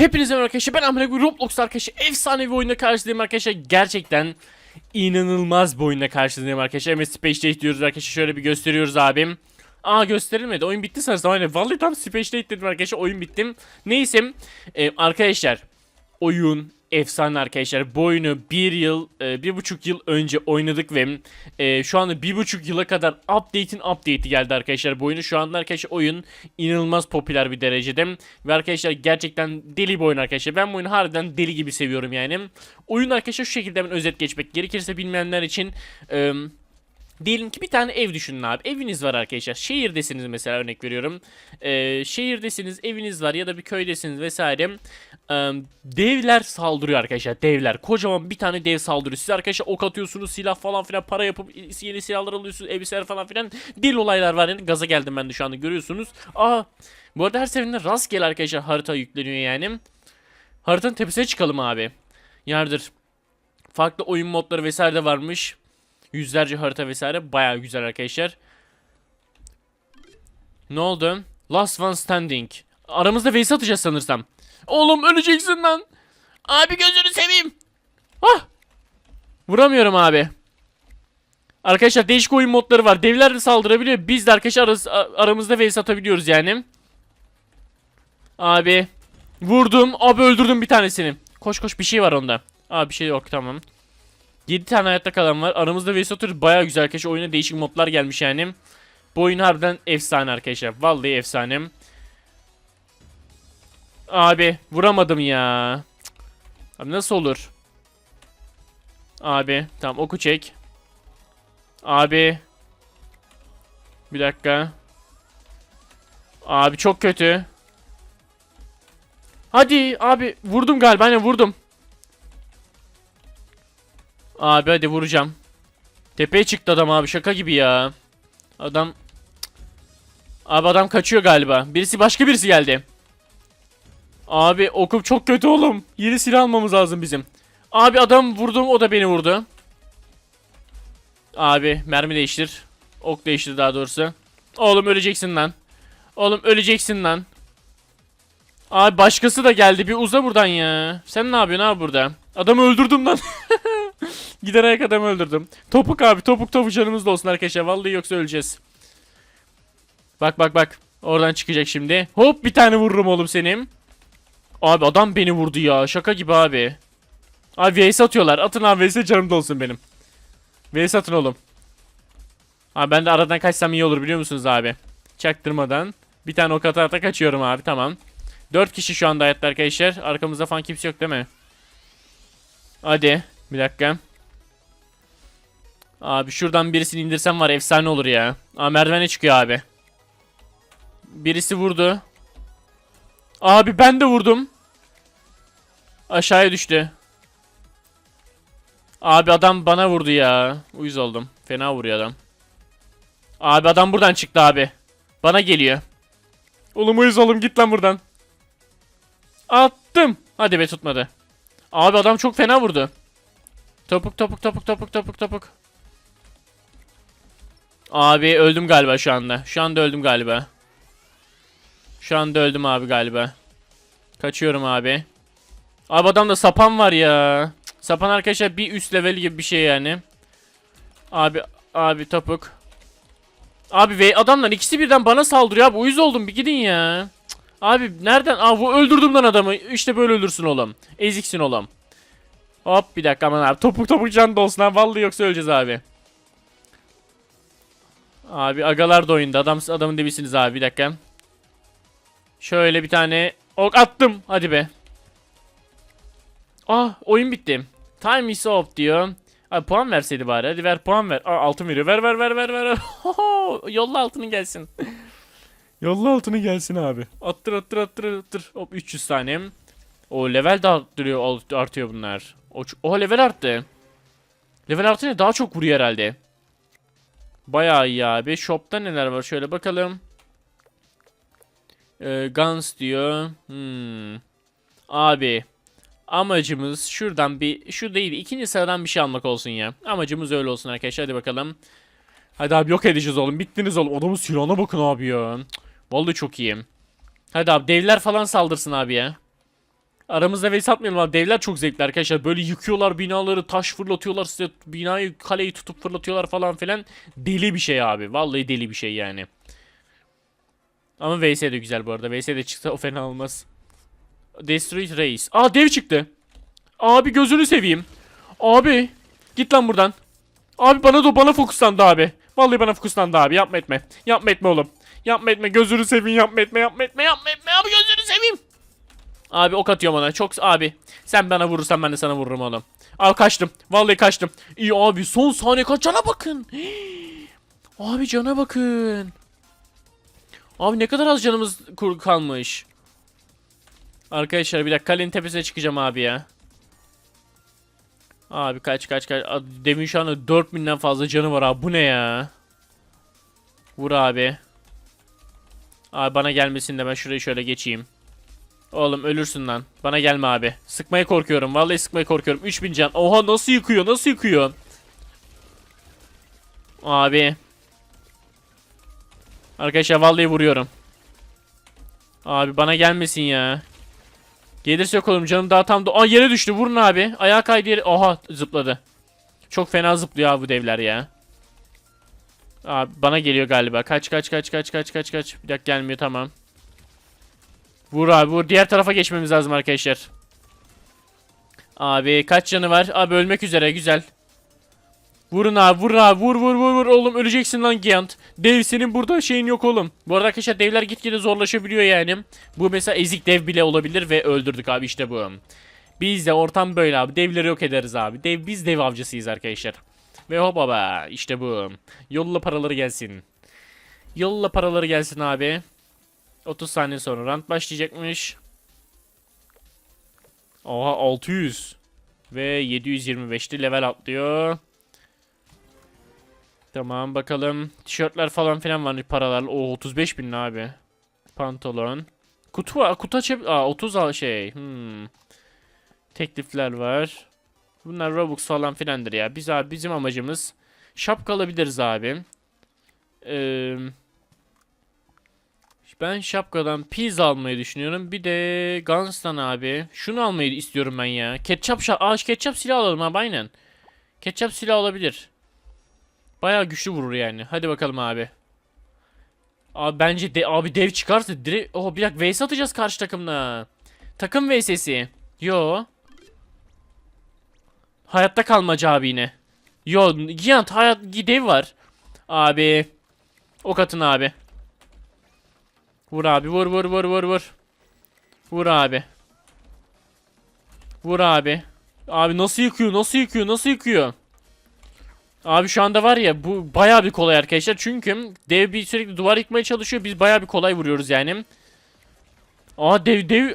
Hepinize merhaba arkadaşlar ben Ahmet Roblox arkadaşlar efsane bir oyunda karşılayayım arkadaşlar. Gerçekten inanılmaz bir oyunda karşılayayım arkadaşlar. Evet Space Date diyoruz arkadaşlar şöyle bir gösteriyoruz abim. Aa gösterilmedi oyun bitti sanırsam aynen. Vallahi tam Space Date dedim arkadaşlar oyun bittim neyse e, arkadaşlar oyun efsane arkadaşlar. Bu oyunu bir yıl, e, bir buçuk yıl önce oynadık ve e, şu anda bir buçuk yıla kadar update'in update'i geldi arkadaşlar. Bu oyunu şu anda arkadaşlar oyun inanılmaz popüler bir derecede. Ve arkadaşlar gerçekten deli bir oyun arkadaşlar. Ben bu oyunu harbiden deli gibi seviyorum yani. Oyun arkadaşlar şu şekilde hemen özet geçmek gerekirse bilmeyenler için... E, Diyelim ki bir tane ev düşünün abi. Eviniz var arkadaşlar. Şehirdesiniz mesela örnek veriyorum. Ee, şehirdesiniz, eviniz var ya da bir köydesiniz vesaire. Ee, devler saldırıyor arkadaşlar. Devler. Kocaman bir tane dev saldırıyor. Siz arkadaşlar ok atıyorsunuz, silah falan filan para yapıp yeni silahlar alıyorsunuz, elbiseler falan filan. Dil olaylar var yani. Gaza geldim ben de şu anda görüyorsunuz. Aa, bu arada her seferinde rastgele arkadaşlar harita yükleniyor yani. Haritanın tepesine çıkalım abi. Yardır. Farklı oyun modları vesaire de varmış. Yüzlerce harita vesaire baya güzel arkadaşlar. Ne oldu? Last one standing. Aramızda vs atacağız sanırsam. Oğlum öleceksin lan. Abi gözünü seveyim. Ah. Vuramıyorum abi. Arkadaşlar değişik oyun modları var. Devler de saldırabiliyor. Biz de arkadaşlar arası- aramızda vs atabiliyoruz yani. Abi. Vurdum. Abi öldürdüm bir tanesini. Koş koş bir şey var onda. Abi bir şey yok tamam. 7 tane hayatta kalan var. Aramızda vs. Baya güzel arkadaşlar. Oyuna değişik modlar gelmiş yani. Bu oyun harbiden efsane arkadaşlar. Vallahi efsane. Abi vuramadım ya. Abi nasıl olur? Abi tamam oku çek. Abi. Bir dakika. Abi çok kötü. Hadi abi vurdum galiba. Aynen vurdum. Abi hadi vuracağım. Tepeye çıktı adam abi şaka gibi ya. Adam Abi adam kaçıyor galiba. Birisi başka birisi geldi. Abi okum çok kötü oğlum. Yeni silah almamız lazım bizim. Abi adam vurdum o da beni vurdu. Abi mermi değiştir. Ok değiştir daha doğrusu. Oğlum öleceksin lan. Oğlum öleceksin lan. Abi başkası da geldi. Bir uza buradan ya. Sen ne yapıyorsun abi burada? Adamı öldürdüm lan. Giderek adamı öldürdüm. Topuk abi topuk topuk canımız olsun arkadaşlar. Vallahi yoksa öleceğiz. Bak bak bak. Oradan çıkacak şimdi. Hop bir tane vururum oğlum senin. Abi adam beni vurdu ya. Şaka gibi abi. Abi VS atıyorlar. Atın abi VS canım olsun benim. VS atın oğlum. Abi ben de aradan kaçsam iyi olur biliyor musunuz abi? Çaktırmadan. Bir tane ok atarak kaçıyorum abi tamam. 4 kişi şu anda hayatta arkadaşlar. Arkamızda falan kimse yok değil mi? Hadi. Bir dakika. Abi şuradan birisini indirsem var efsane olur ya. Aa merdivene çıkıyor abi. Birisi vurdu. Abi ben de vurdum. Aşağıya düştü. Abi adam bana vurdu ya. Uyuz oldum. Fena vuruyor adam. Abi adam buradan çıktı abi. Bana geliyor. Oğlum uyuz oğlum git lan buradan. Attım. Hadi be tutmadı. Abi adam çok fena vurdu. Topuk topuk topuk topuk topuk topuk. Abi öldüm galiba şu anda. Şu anda öldüm galiba. Şu anda öldüm abi galiba. Kaçıyorum abi. Abi adamda sapan var ya. Sapan arkadaşlar bir üst level gibi bir şey yani. Abi abi topuk. Abi ve adamlar ikisi birden bana saldırıyor abi. Uyuz oldum bir gidin ya. Abi nereden? Aa bu öldürdüm lan adamı. İşte böyle öldürsün oğlum. Eziksin oğlum. Hop bir dakika aman abi. Topuk topuk can da olsun ha. Vallahi yoksa öleceğiz abi. Abi agalar da oyunda. Adam, adamın dibisiniz abi. Bir dakika. Şöyle bir tane ok attım. Hadi be. Ah oyun bitti. Time is up diyor. Abi puan verseydi bari. Hadi ver puan ver. Aa, altın veriyor. Ver ver ver ver ver. Yolla altını gelsin. Yolla altını gelsin abi. Attır attır attır attır. Hop 300 tane. O level de arttırıyor, artıyor bunlar. O, ç- o level arttı. Level artınca daha çok vuruyor herhalde. Bayağı iyi abi. Shop'ta neler var şöyle bakalım. Ee, guns diyor. Hmm. Abi. Amacımız şuradan bir şu değil ikinci sıradan bir şey almak olsun ya. Amacımız öyle olsun arkadaşlar hadi bakalım. Hadi abi yok edeceğiz oğlum. Bittiniz oğlum. Adamın silahına bakın abi ya. Vallahi çok iyiyim. Hadi abi devler falan saldırsın abi ya. Aramızda vs atmayalım abi. Devler çok zevkli arkadaşlar. Böyle yıkıyorlar binaları, taş fırlatıyorlar size binayı, kaleyi tutup fırlatıyorlar falan filan. Deli bir şey abi. Vallahi deli bir şey yani. Ama VS de güzel bu arada. VS de çıksa o fena olmaz. Destroy Race. Aa dev çıktı. Abi gözünü seveyim. Abi git lan buradan. Abi bana da bana fokuslandı abi. Vallahi bana fokuslandı abi. Yapma etme. Yapma etme oğlum. Yapma etme. Gözünü seveyim. Yapma etme. Yapma etme. Yapma etme. Abi gözünü seveyim. Abi ok atıyorum ona. Çok abi. Sen bana vurursan ben de sana vururum oğlum. Abi kaçtım. Vallahi kaçtım. İyi abi son saniye kaç cana bakın. Abi cana bakın. Abi ne kadar az canımız kalmış. Arkadaşlar bir dakika kalenin tepesine çıkacağım abi ya. Abi kaç kaç kaç. Demin şu anda 4000'den fazla canı var abi. Bu ne ya? Vur abi. Abi bana gelmesin de ben şurayı şöyle geçeyim. Oğlum ölürsün lan. Bana gelme abi. Sıkmaya korkuyorum. Vallahi sıkmaya korkuyorum. 3000 can. Oha nasıl yıkıyor? Nasıl yıkıyor? Abi. Arkadaşlar vallahi vuruyorum. Abi bana gelmesin ya. Gelirse yok oğlum canım daha tam da... Aa yere düştü vurun abi. Ayağa kaydı yere... Oha zıpladı. Çok fena zıplıyor abi bu devler ya. Abi bana geliyor galiba. Kaç kaç kaç kaç kaç kaç kaç. Bir dakika gelmiyor tamam. Vur abi vur. Diğer tarafa geçmemiz lazım arkadaşlar. Abi kaç canı var? Abi ölmek üzere güzel. Vurun abi vurun abi vur vur vur vur oğlum öleceksin lan Giant. Dev senin burada şeyin yok oğlum. Bu arada arkadaşlar devler gitgide zorlaşabiliyor yani. Bu mesela ezik dev bile olabilir ve öldürdük abi işte bu. Biz de ortam böyle abi devleri yok ederiz abi. Dev biz dev avcısıyız arkadaşlar. Ve hop baba işte bu. Yolla paraları gelsin. Yolla paraları gelsin abi. 30 saniye sonra rant başlayacakmış. Oha 600. Ve 725'ti level atlıyor. Tamam bakalım. Tişörtler falan filan var paralar. O 35 bin abi. Pantolon. Kutu var. Kutu açıp... Aa 30 al şey. Hmm. Teklifler var. Bunlar Robux falan filandır ya. Biz abi bizim amacımız şapka alabiliriz abi. Eee... Ben şapkadan pizza almayı düşünüyorum. Bir de Guns'tan abi. Şunu almayı istiyorum ben ya. Ketçap şa Aa, ketçap silah alalım abi aynen. Ketçap silah olabilir. Bayağı güçlü vurur yani. Hadi bakalım abi. Abi bence de abi dev çıkarsa direkt oh bir dakika vs atacağız karşı takımla. Takım vs'si. Yo. Hayatta kalmaca abi yine. Yo Giant hayat dev var. Abi. Ok atın abi. Vur abi vur vur vur vur vur. Vur abi. Vur abi. Abi nasıl yıkıyor nasıl yıkıyor nasıl yıkıyor. Abi şu anda var ya bu baya bir kolay arkadaşlar. Çünkü dev bir sürekli duvar yıkmaya çalışıyor. Biz baya bir kolay vuruyoruz yani. Aa dev dev.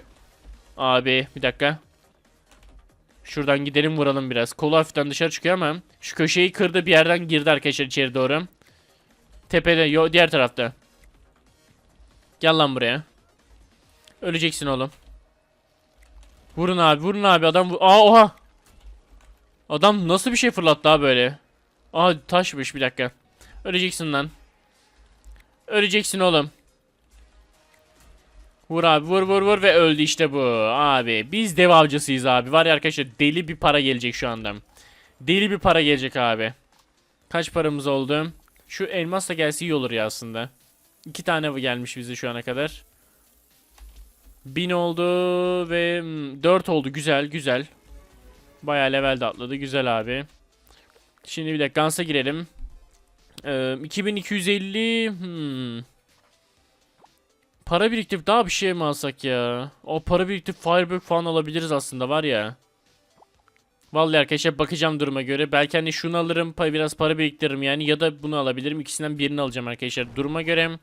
Abi bir dakika. Şuradan gidelim vuralım biraz. Kolu hafiften dışarı çıkıyor ama şu köşeyi kırdı bir yerden girdi arkadaşlar içeri doğru. Tepede yo diğer tarafta. Gel lan buraya. Öleceksin oğlum. Vurun abi vurun abi adam vu Aa oha. Adam nasıl bir şey fırlattı abi böyle. Aa taşmış bir dakika. Öleceksin lan. Öleceksin oğlum. Vur abi vur vur vur ve öldü işte bu. Abi biz dev avcısıyız abi. Var ya arkadaşlar deli bir para gelecek şu anda. Deli bir para gelecek abi. Kaç paramız oldu? Şu elmas da gelse iyi olur ya aslında. İki tane gelmiş bize şu ana kadar. 1000 oldu ve 4 oldu. Güzel güzel. Bayağı level de atladı. Güzel abi. Şimdi bir dakika Gans'a girelim. Ee, 2250 hmm. Para biriktirip daha bir şey mi alsak ya? O para biriktirip Firebug falan alabiliriz aslında var ya. Vallahi arkadaşlar bakacağım duruma göre. Belki hani şunu alırım biraz para biriktiririm yani ya da bunu alabilirim. İkisinden birini alacağım arkadaşlar. Duruma göre.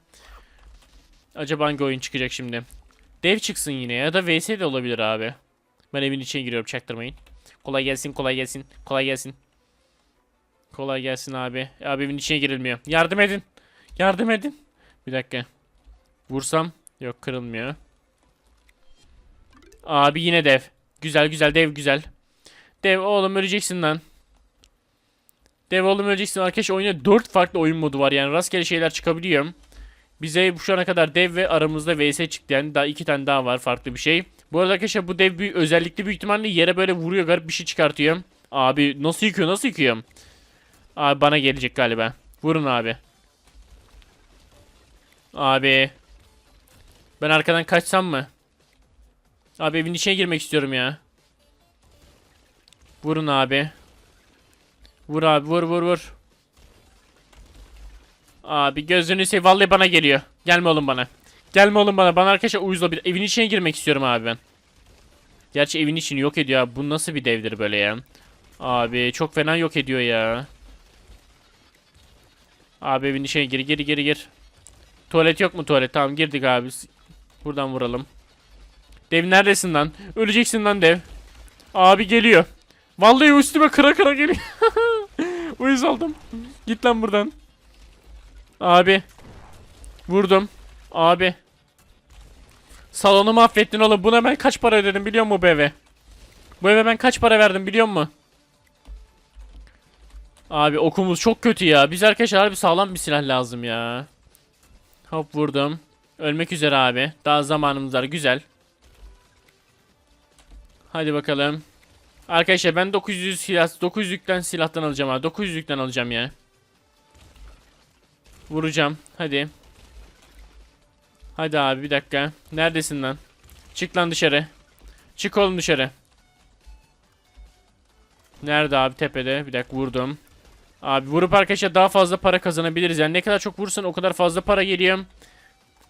Acaba hangi oyun çıkacak şimdi? Dev çıksın yine ya da VS de olabilir abi. Ben evin içine giriyorum çaktırmayın. Kolay gelsin kolay gelsin kolay gelsin. Kolay gelsin abi. Abi evin içine girilmiyor. Yardım edin. Yardım edin. Bir dakika. Vursam. Yok kırılmıyor. Abi yine dev. Güzel güzel dev güzel. Dev oğlum öleceksin lan. Dev oğlum öleceksin. Arkadaş oyunda 4 farklı oyun modu var yani rastgele şeyler çıkabiliyor. Bize şu ana kadar dev ve aramızda vs çıktı yani daha iki tane daha var farklı bir şey. Bu arada arkadaşlar bu dev bir özellikle büyük ihtimalle yere böyle vuruyor garip bir şey çıkartıyor. Abi nasıl yıkıyor nasıl yıkıyor? Abi bana gelecek galiba. Vurun abi. Abi. Ben arkadan kaçsam mı? Abi evin içine girmek istiyorum ya. Vurun abi. Vur abi vur vur vur. Abi gözünü seveyim vallahi bana geliyor. Gelme oğlum bana. Gelme oğlum bana. Bana arkadaşlar uyuz bir evin içine girmek istiyorum abi ben. Gerçi evin içini yok ediyor abi. Bu nasıl bir devdir böyle ya? Abi çok fena yok ediyor ya. Abi evin içine gir gir gir gir. Tuvalet yok mu tuvalet? Tamam girdik abi. Buradan vuralım. Dev neredesin lan? Öleceksin lan dev. Abi geliyor. Vallahi üstüme kıra kıra geliyor. Uyuz oldum. Git lan buradan. Abi. Vurdum. Abi. Salonu mahvettin oğlum. Buna ben kaç para ödedim biliyor musun bu eve? Bu eve ben kaç para verdim biliyor musun? Abi okumuz çok kötü ya. Biz arkadaşlar harbi sağlam bir silah lazım ya. Hop vurdum. Ölmek üzere abi. Daha zamanımız var. Güzel. Hadi bakalım. Arkadaşlar ben 900 silah 900'lükten silahtan alacağım abi. 900'lükten alacağım ya. Vuracağım. Hadi. Hadi abi bir dakika. Neredesin lan? Çık lan dışarı. Çık oğlum dışarı. Nerede abi tepede? Bir dakika vurdum. Abi vurup arkadaşlar daha fazla para kazanabiliriz. Yani ne kadar çok vurursan o kadar fazla para geliyor.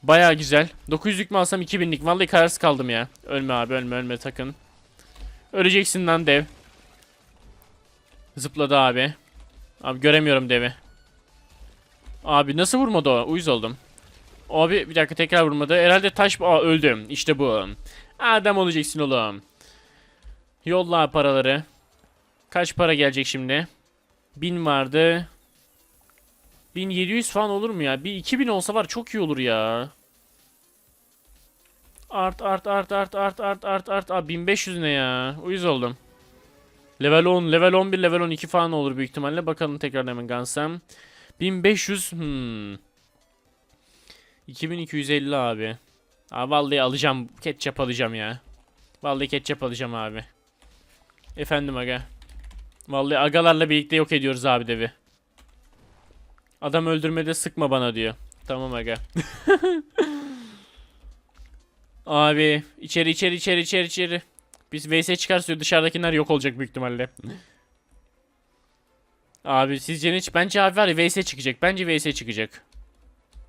Baya güzel. 900'lük mü alsam 2000'lik? Vallahi kararsız kaldım ya. Ölme abi ölme ölme takın. Öleceksin lan dev. Zıpladı abi. Abi göremiyorum devi. Abi nasıl vurmadı o? Uyuz oldum. Abi bir dakika tekrar vurmadı. Herhalde taş... Aa öldüm. İşte bu. Adam olacaksın oğlum. Yolla paraları. Kaç para gelecek şimdi? 1000 vardı. 1700 falan olur mu ya? Bir 2000 olsa var çok iyi olur ya. Art art art art art art art art. Aa 1500 ne ya? Uyuz oldum. Level 10, level 11, level 12 falan olur büyük ihtimalle. Bakalım tekrar hemen Gansam. 1500 hmm. 2250 abi. Abi vallahi alacağım. Ketçap alacağım ya. Vallahi ketçap alacağım abi. Efendim aga. Vallahi agalarla birlikte yok ediyoruz abi devi. Adam öldürmede sıkma bana diyor. Tamam aga. abi içeri içeri içeri içeri içeri. Biz VS çıkarsa dışarıdakiler yok olacak büyük ihtimalle. Abi sizce ne? Bence abi var ya VS çıkacak. Bence VS çıkacak.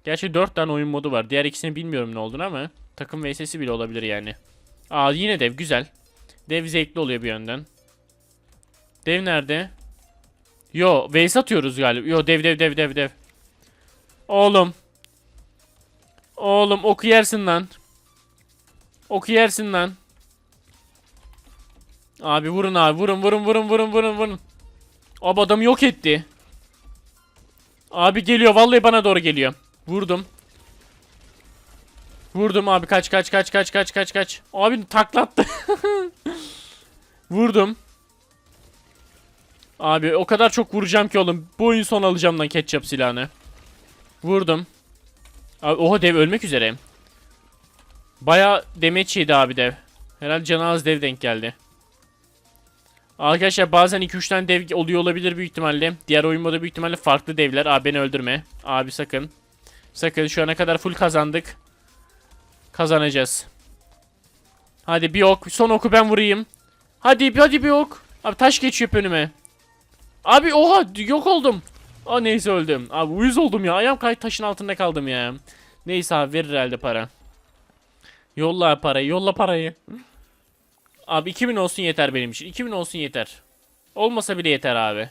Gerçi 4 tane oyun modu var. Diğer ikisini bilmiyorum ne olduğunu ama takım VS'si bile olabilir yani. Aa yine dev güzel. Dev zevkli oluyor bir yönden. Dev nerede? Yo VS atıyoruz galiba. Yo dev dev dev dev dev. Oğlum. Oğlum oku yersin lan. Oku yersin lan. Abi vurun abi vurun vurun vurun vurun vurun vurun. Abi adamı yok etti. Abi geliyor vallahi bana doğru geliyor. Vurdum. Vurdum abi kaç kaç kaç kaç kaç kaç kaç. Abi taklattı. Vurdum. Abi o kadar çok vuracağım ki oğlum. Bu oyun son alacağım lan ketçap silahını. Vurdum. Abi oha dev ölmek üzere. Baya demeç yedi abi dev. Herhalde canı az dev denk geldi. Arkadaşlar bazen 2-3 tane dev oluyor olabilir büyük ihtimalle. Diğer oyun modu büyük ihtimalle farklı devler. Abi beni öldürme. Abi sakın. Sakın şu ana kadar full kazandık. Kazanacağız. Hadi bir ok. Son oku ben vurayım. Hadi hadi bir ok. Abi taş geçiyor önüme. Abi oha yok oldum. Aa neyse öldüm. Abi uyuz oldum ya. Ayağım kayıt taşın altında kaldım ya. Neyse abi verir herhalde para. Yolla parayı yolla parayı. Abi 2000 olsun yeter benim için. 2000 olsun yeter. Olmasa bile yeter abi.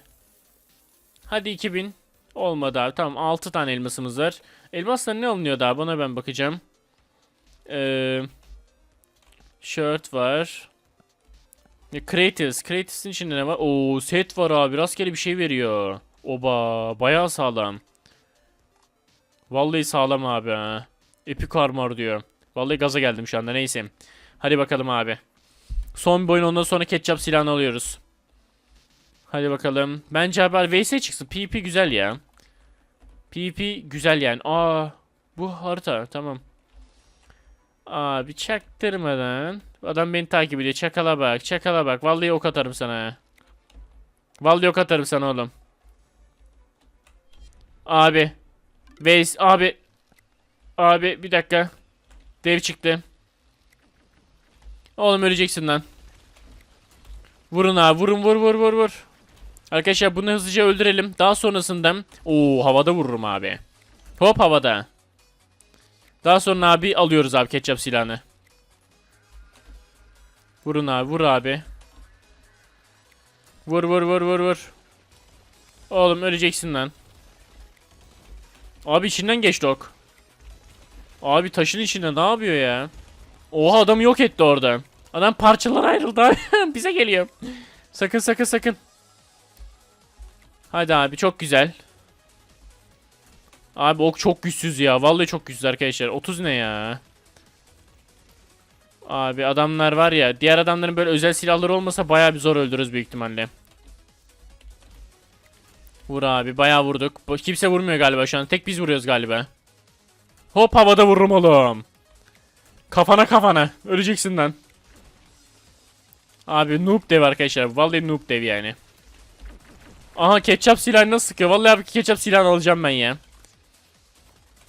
Hadi 2000. Olmadı abi. Tamam 6 tane elmasımız var. Elmaslar ne alınıyor daha? Bana ben bakacağım. Ee, shirt var. Ne Kratos. Kratos'un içinde ne var? Oo set var abi. Rastgele bir şey veriyor. Oba. Bayağı sağlam. Vallahi sağlam abi ha. Epic armor diyor. Vallahi gaza geldim şu anda. Neyse. Hadi bakalım abi. Son bir oyun ondan sonra ketçap silahını alıyoruz. Hadi bakalım. Bence haber VS çıksın. PvP güzel ya. PvP güzel yani. Aa bu harita tamam. Abi çaktırmadan Adam beni takip ediyor. Çakala bak. Çakala bak. Vallahi ok atarım sana. Vallahi ok atarım sana oğlum. Abi. Veys abi. Abi bir dakika. Dev çıktı. Oğlum öleceksin lan. Vurun abi vurun vur vur vur vur. Arkadaşlar bunu hızlıca öldürelim. Daha sonrasında o havada vururum abi. Hop havada. Daha sonra abi alıyoruz abi ketçap silahını. Vurun abi vur abi. Vur vur vur vur vur. Oğlum öleceksin lan. Abi içinden geçti ok. Abi taşın içinde ne yapıyor ya? Oha adamı yok etti orada. Adam parçalara ayrıldı. Bize geliyor. Sakın sakın sakın. Hadi abi çok güzel. Abi ok çok güçsüz ya. Vallahi çok güçsüz arkadaşlar. 30 ne ya? Abi adamlar var ya. Diğer adamların böyle özel silahları olmasa bayağı bir zor öldürürüz büyük ihtimalle. Vur abi bayağı vurduk. Kimse vurmuyor galiba şu an. Tek biz vuruyoruz galiba. Hop havada vururum oğlum. Kafana kafana. Öleceksin lan. Abi noob dev arkadaşlar. Vallahi noob dev yani. Aha ketçap silahı nasıl sıkıyor? Vallahi abi ketçap silahını alacağım ben ya.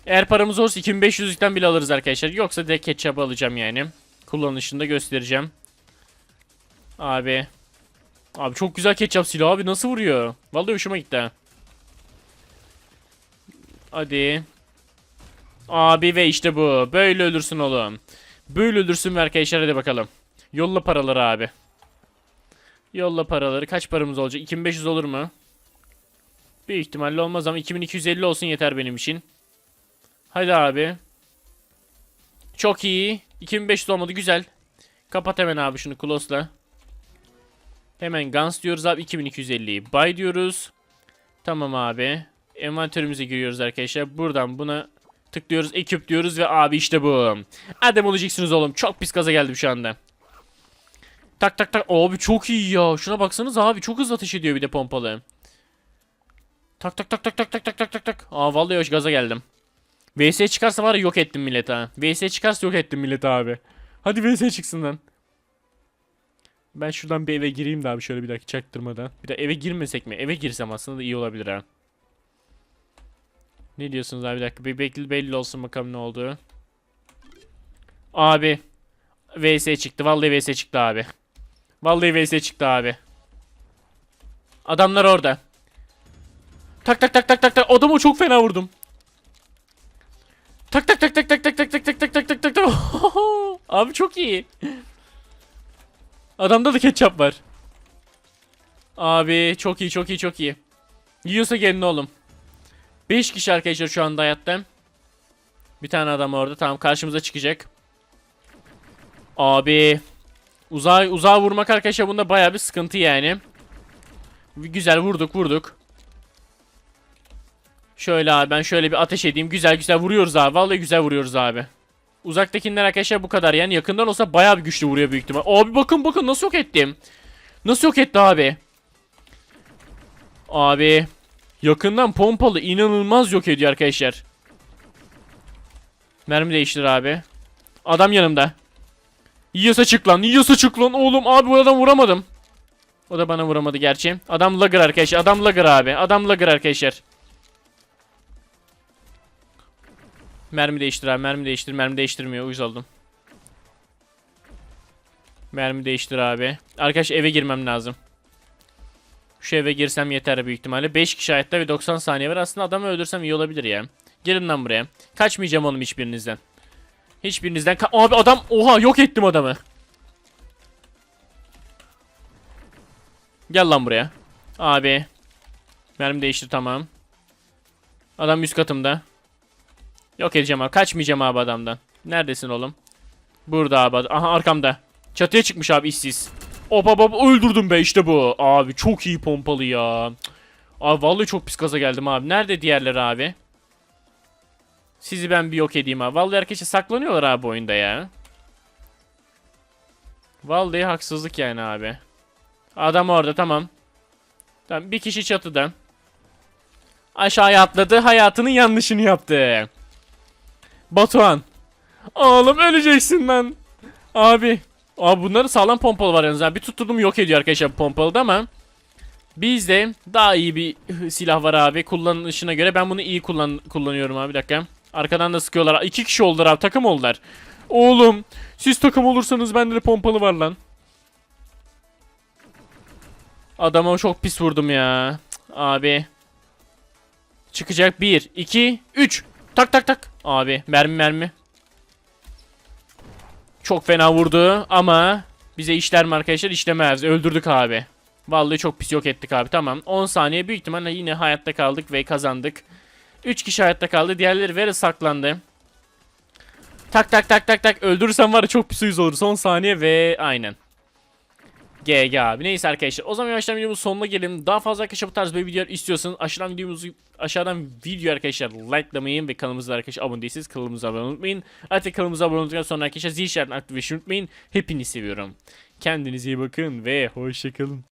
Eğer paramız olursa 2500'lükten bile alırız arkadaşlar. Yoksa direkt ketçap alacağım yani. Kullanışını da göstereceğim. Abi. Abi çok güzel ketçap silahı abi nasıl vuruyor? Vallahi hoşuma gitti ha. Hadi. Abi ve işte bu. Böyle ölürsün oğlum. Böyle ölürsün arkadaşlar hadi bakalım. Yolla paraları abi. Yolla paraları. Kaç paramız olacak? 2500 olur mu? Büyük ihtimalle olmaz ama 2250 olsun yeter benim için. Hadi abi. Çok iyi. 2500 olmadı güzel. Kapat hemen abi şunu close'la. Hemen Guns diyoruz abi 2250'yi. Buy diyoruz. Tamam abi. Envanterimize giriyoruz arkadaşlar. Buradan buna tıklıyoruz. Ekip diyoruz ve abi işte bu. Adem olacaksınız oğlum. Çok pis gaza geldim şu anda. Tak tak tak. Abi çok iyi ya. Şuna baksanız abi. Çok hızlı ateş ediyor bir de pompalı. Tak tak tak tak tak tak tak tak tak tak. Aa vallahi hoş gaza geldim. VS çıkarsa var ya yok ettim millet ha. VS çıkarsa yok ettim millet abi. Hadi VS çıksın lan. Ben şuradan bir eve gireyim de abi şöyle bir dakika çaktırmadan. Bir de eve girmesek mi? Eve girsem aslında da iyi olabilir ha. Ne diyorsunuz abi bir dakika bir belli, belli olsun bakalım ne oldu. Abi. VS çıktı. Vallahi VS çıktı abi. Vallahi VS çıktı abi. Adamlar orada. Tak tak tak tak tak tak. Adamı çok fena vurdum. Tak tak tak tak tak tak tak tak tak tak tak tak tak tak. Abi çok iyi. Adamda da ketçap var. Abi çok iyi çok iyi çok iyi. Yiyorsa gelin oğlum. 5 kişi arkadaşlar şu anda hayatta. Bir tane adam orada. Tamam karşımıza çıkacak. Abi. Uzağa, uzağa vurmak arkadaşlar bunda baya bir sıkıntı yani. Güzel vurduk vurduk. Şöyle abi ben şöyle bir ateş edeyim. Güzel güzel vuruyoruz abi. Vallahi güzel vuruyoruz abi. Uzaktakiler arkadaşlar bu kadar yani yakından olsa bayağı bir güçlü vuruyor büyük ihtimal. Abi bakın bakın nasıl yok ettim. Nasıl yok etti abi. Abi. Yakından pompalı inanılmaz yok ediyor arkadaşlar. Mermi değiştir abi. Adam yanımda. Yiyorsa çık lan. Yiyorsa çık lan oğlum. Abi bu adam vuramadım. O da bana vuramadı gerçi. Adam lagger arkadaşlar. Adam lagger abi. Adam lagger arkadaşlar. Mermi değiştir abi. Mermi değiştir. Mermi değiştirmiyor. Uyuz oldum. Mermi değiştir abi. Arkadaş eve girmem lazım. Şu eve girsem yeter büyük ihtimalle. 5 kişi hayatta ve 90 saniye var. Aslında adamı öldürsem iyi olabilir ya. Gelin lan buraya. Kaçmayacağım oğlum hiçbirinizden. Hiçbirinizden. Ka abi adam oha yok ettim adamı. Gel lan buraya. Abi. Mermi değiştir tamam. Adam üst katımda. Yok edeceğim abi. Kaçmayacağım abi adamdan. Neredesin oğlum? Burada abi. Aha arkamda. Çatıya çıkmış abi işsiz. Hop hop öldürdüm be işte bu. Abi çok iyi pompalı ya. Abi vallahi çok pis gaza geldim abi. Nerede diğerleri abi? Sizi ben bir yok edeyim abi. Vallahi arkadaşlar saklanıyorlar abi oyunda ya. Vallahi haksızlık yani abi. Adam orada tamam. Tamam bir kişi çatıdan. Aşağıya atladı. Hayatının yanlışını yaptı. Batuhan. Oğlum öleceksin lan. Abi. Abi bunların sağlam pompalı var yalnız. ha. Bir tutturdum yok ediyor arkadaşlar pompalı da ama bizde daha iyi bir silah var abi kullanışına göre. Ben bunu iyi kullan kullanıyorum abi bir dakika. Arkadan da sıkıyorlar. İki kişi oldular abi takım oldular. Oğlum siz takım olursanız bende de pompalı var lan. Adama çok pis vurdum ya. Abi. Çıkacak 1, 2, 3. Tak tak tak. Abi mermi mermi. Çok fena vurdu ama bize işler mi arkadaşlar? İşlemez. Öldürdük abi. Vallahi çok pis yok ettik abi. Tamam. 10 saniye büyük ihtimalle yine hayatta kaldık ve kazandık. 3 kişi hayatta kaldı. Diğerleri vere saklandı. Tak tak tak tak tak. Öldürürsem var ya çok pis uyuz olur. Son saniye ve aynen. GG abi. Neyse arkadaşlar. O zaman yavaştan videomuzun sonuna gelelim. Daha fazla arkadaşlar bu tarz böyle videolar istiyorsanız aşağıdan videomuzu aşağıdan video arkadaşlar likelamayı ve kanalımıza arkadaşlar abone değilseniz kanalımıza abone unutmayın. Artık kanalımıza abone olduktan sonra arkadaşlar zil işaretini aktif etmeyi unutmayın. Hepinizi seviyorum. Kendinize iyi bakın ve hoşçakalın.